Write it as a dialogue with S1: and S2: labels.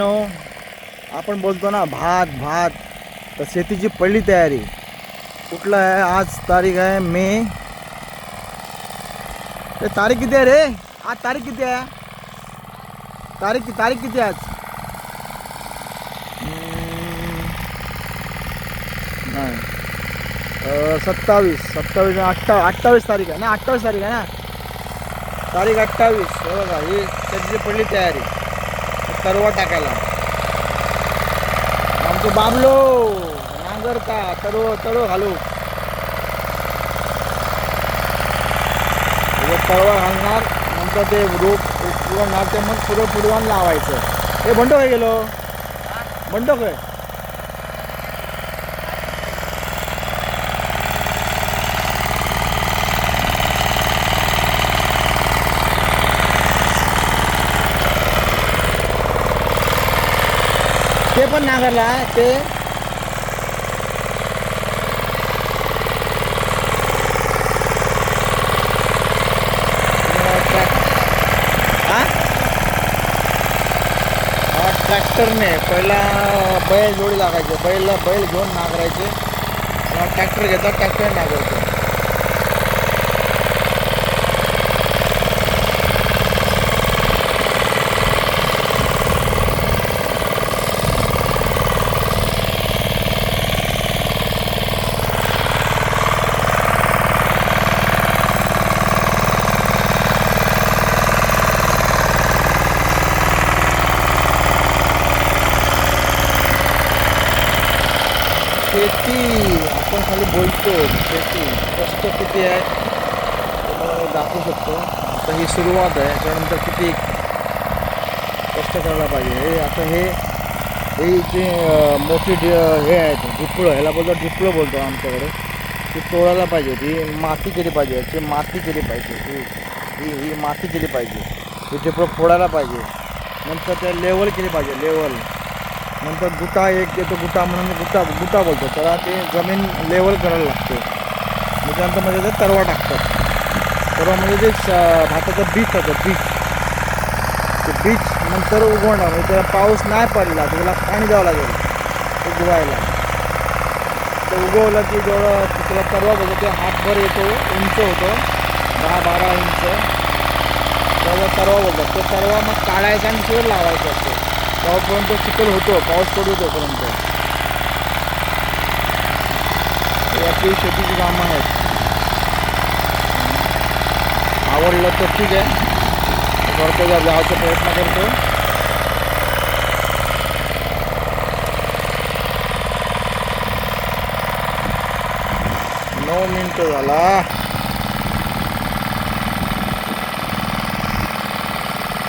S1: No आपण बोलतो ना भात भात. तर शेतीची पहिली तयारी. कुठलं आहे? आज तारीख आहे मे. ते तारीख किती आहे रे? आज तारीख किती आहे? तारीख तारीख किती आहे आज? नाही. सत्तावीस. सत्तावीस अठ्ठा अठ्ठावीस तारीख आहे ना? अठ्ठावीस तारीख आहे ना? तारीख अठ्ठावीस. हो हे बघा ही त्याची पहिली तयारी. तरवा टाकायला. आमचं बाबलो नांगर का तरो तरो घालू तळवा घालणार नंतर ते रोप पुरवणार ते मग पुढं पुढवान लावायचं. हे बंडो काय गेलो. बंडो काय ते पण नांगरला ते. हा ट्रॅक्टरने पहिला बैल जोडी लागायचे. बैलला बैल घेऊन नांगरायचे. ट्रॅक्टर घेतात ट्रॅक्टर नांगरतो. शेती आपण खाली बोलतो शेती कष्ट किती आहे ते दाखवू शकतो. आता ही सुरुवात आहे त्यानंतर किती कष्ट करायला पाहिजे. हे आता हे हे जे मोठी डि हे आहेत ढिपळं ह्याला बोलतो ढिपळं बोलतो आमच्याकडे. ती तोडायला पाहिजे ती माती केली पाहिजे ती माती केली पाहिजे ही ही ही माती केली पाहिजे. ही ढिपळं फोडायला पाहिजे. नंतर त्या लेवल केली पाहिजे लेवल नंतर गुटा एक येतो गुटा म्हणून गुटा गुटा बोलतो. त्याला ते जमीन लेवल करायला लागते. मग त्यानंतर ते तरवा टाकतात. तरवा म्हणजे ते श- भाताचं बीज होतं बीज. ते बीज नंतर उगवणार म्हणजे त्याला पाऊस नाही पडला तर त्याला पाणी द्यावं लागेल. उगवायला. ते उगवलं की जेवढं त्याला तरवा बघतो ते हातभर येतो उंच होतो दहा बारा इंच. तेव्हा तरवा बोलतात तो तरवा मग काढायचा आणि शिवर लावायचा असतो. गावपर्यंत चिखल होतो पाऊस पडू तोपर्यंत आपली शेतीची कामं आहेत. आवडलं तर ठीक आहे. करतो जा जायचा प्रयत्न करतो. नऊ मिनटं झाला.